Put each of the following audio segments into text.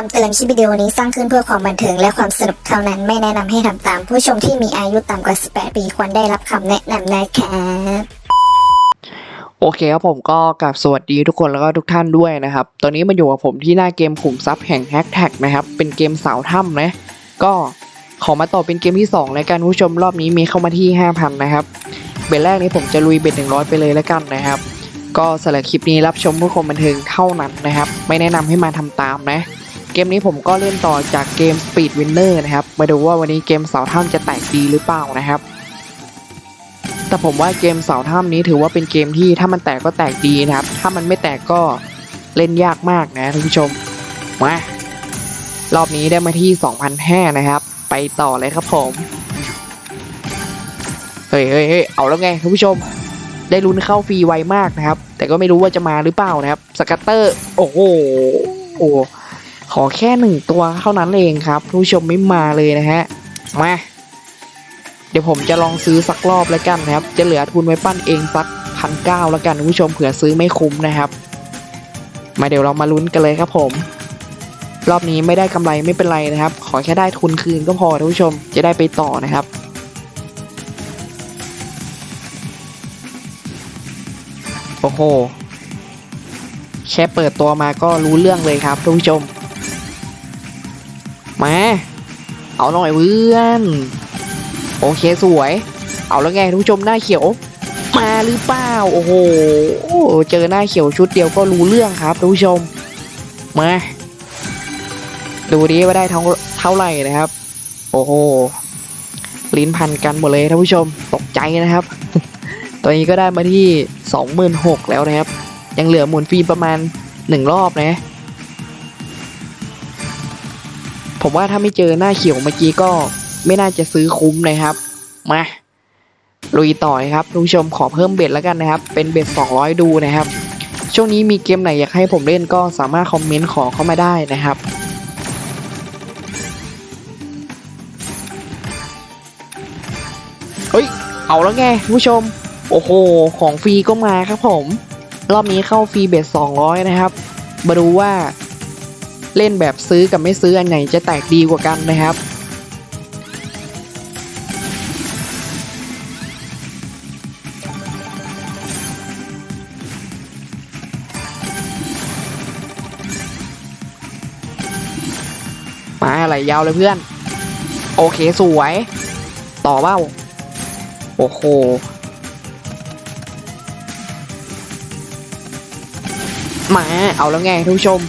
คำเตือนคลิปวิดีโอนี้สร้างขึ้นเพื่อความบันเทิงและความสนุกเท่านั้นไม่แนะนำให้ทำตาม ผู้ชมที่มีอายุต่ำกว่า 18 ปีควรได้รับคำแนะนำนะครับโอเคครับผมก็กราบสวัสดีทุกคนแล้วก็ทุกท่านด้วยนะครับ ตอนนี้มาอยู่กับผมที่หน้าเกมขุมทรัพย์แห่งแฮกแท็กนะครับ เป็นเกมสาวถ้ำนะ ก็ขอมาต่อเป็นเกมที่ 2 แล้วกันผู้ชมรอบนี้มีเข้ามาที่ 5,000 นะครับ เบ็ดแรกนี้ผมจะลุยเบ็ด100 ไปเลยแล้วกันนะครับ ก็สำหรับคลิปนี้รับชมเพื่อความบันเทิงเท่านั้นนะครับ ไม่แนะนำให้มาทำตามนะ กมนี้ผมก็เล่นต่อจากเกม Speed Winner นะครับ มาดูว่าวันนี้เกมเสาถ้ำจะแตกดีหรือเปล่านะครับ แต่ผมว่าเกมเสาถ้ำนี้ถือว่าเป็นเกมที่ถ้ามันแตกก็แตกดีนะครับ ถ้ามันไม่แตกก็เล่นยากมากนะท่านผู้ชม มารอบนี้ได้มาที่2,500นะครับ ไปต่อเลยครับผม เฮ้ยเฮ้ยเฮ้ยเอาแล้วไงท่านผู้ชม ได้ลุ้นเข้าฟรีไวมากนะครับ แต่ก็ไม่รู้ว่าจะมาหรือเปล่านะครับ สกัตเตอร์ โอ้โหโอ้ ขอแค่หนึ่งตัวเท่านั้นเองครับผู้ชมไม่มาเลยนะฮะมาเดี๋ยวผมจะลองซื้อสักรอบแล้วกันนะครับ จะเหลือทุนไว้ปั้นเองสักพันเก้าแล้วกันผู้ชมเผื่อซื้อไม่คุ้มนะครับ มาเดี๋ยวเรามาลุ้นกันเลยครับผม รอบนี้ไม่ได้กำไรไม่เป็นไรนะครับ ขอแค่ได้ทุนคืนก็พอท่านผู้ชมจะได้ไปต่อนะครับโอ้โห แค่เปิดตัวมาก็รู้เรื่องเลยครับท่านผู้ชม มา เอาหน่อยเพื่อน โอเคสวย เอาแล้วไงทุกผู้ชมหน้าเขียว มาหรือเปล่า โอ้โห เจอหน้าเขียวชุดเดียวก็รู้เรื่องครับทุกผู้ชม มา ดูดิว่าได้เท่าเท่าไหร่นะครับ โอ้โห ลิ้นพันกันหมดเลยท่านผู้ชม ตกใจนะครับ ตอนนี้ก็ได้มาที่สองหมื่นหกแล้วนะครับ ยังเหลือหมุนฟรีประมาณหนึ่งรอบนะ ผมว่าถ้าไม่เจอหน้าเขียวเมื่อกี้ก็ไม่น่าจะซื้อคุ้มนะครับ มาลุยต่อครับทุกผู้ชมขอเพิ่มเบ็ดแล้วกันนะครับ เป็นเบ็ด200 ดูนะครับ ช่วงนี้มีเกมไหนอยากให้ผมเล่นก็สามารถคอมเมนต์ขอเข้ามาได้นะครับเฮ้ยเอาแล้วไงคุณผู้ชม โอ้โห ของฟรีก็มาครับผม รอบนี้เข้าฟรีเบ็ด200 นะครับ มาดูว่า เล่นแบบซื้อกับไม่ซื้ออันไหนจะแตกดีกว่ากันนะครับมาไหลยาวเลยเพื่อน โอเคสวย ต่อเบ้า โอ้โหมาเอาแล้วไงทุกชม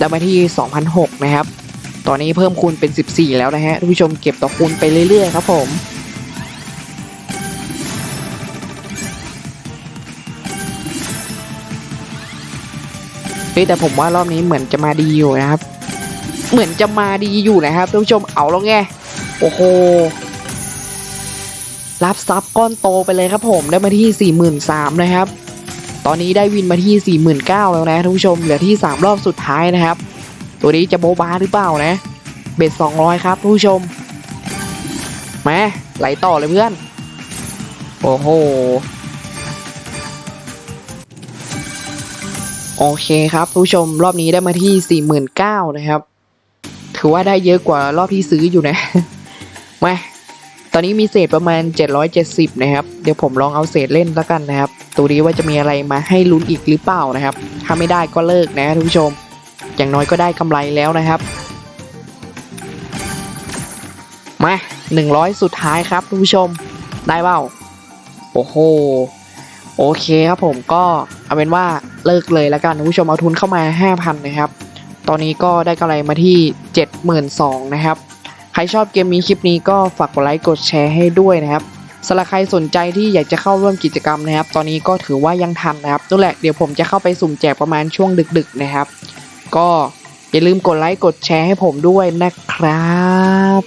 ได้มาที่ 2,006 นะครับ ตอนนี้เพิ่มคูณเป็น 14 แล้วนะฮะทุกผู้ชมเก็บต่อคูณไปเรื่อยๆครับผมเฮ้แต่ผมว่ารอบนี้เหมือนจะมาดีอยู่นะครับ เหมือนจะมาดีอยู่นะครับท่านผู้ชมเอาแล้วไงโอ้โหรับซับก้อนโตไปเลยครับผมได้มาที่ 43,000นะครับ ตอนนี้ได้วินมาที่ 49,000แล้วนะท่านผู้ชมเหลือที่ 3 รอบสุดท้ายนะครับ ตัวนี้จะโบบาหรือเปล่านะ เบ็ด200 ครับท่านผู้ชมมาไหลต่อเลยเพื่อน โอ้โหโอเคครับท่านผู้ชมรอบนี้ได้มาที่ 49,000นะครับ ถือว่าได้เยอะกว่ารอบที่ซื้ออยู่นะมา ตอนนี้มีเศษประมาณ 770 นะครับ เดี๋ยวผมลองเอาเศษเล่นแล้วกันนะครับ ตัวนี้ว่าจะมีอะไรมาให้ลุ้นอีกหรือเปล่านะครับ ถ้าไม่ได้ก็เลิกนะทุกผู้ชม อย่างน้อยก็ได้กำไรแล้วนะครับ มา 100 สุดท้ายครับทุกผู้ชม ได้เปล่า โอ้โห โอเคครับผมก็เอาเป็นว่าเลิกเลยแล้วกันทุกผู้ชมเอาทุนเข้ามา 5,000 นะครับ ตอนนี้ก็ได้กำไรมาที่ 72,000 นะครับ ใครชอบเกมนี้คลิปนี้ก็ฝากกดไลค์กดแชร์ให้ด้วยนะครับสำหรับใครสนใจที่อยากจะเข้าร่วมกิจกรรมนะครับ ตอนนี้ก็ถือว่ายังทันนะครับนั่นแหละเดี๋ยวผมจะเข้าไปสุ่มแจกประมาณช่วงดึก ๆนะครับ ก็อย่าลืมกดไลค์กดแชร์ให้ผมด้วยนะครับ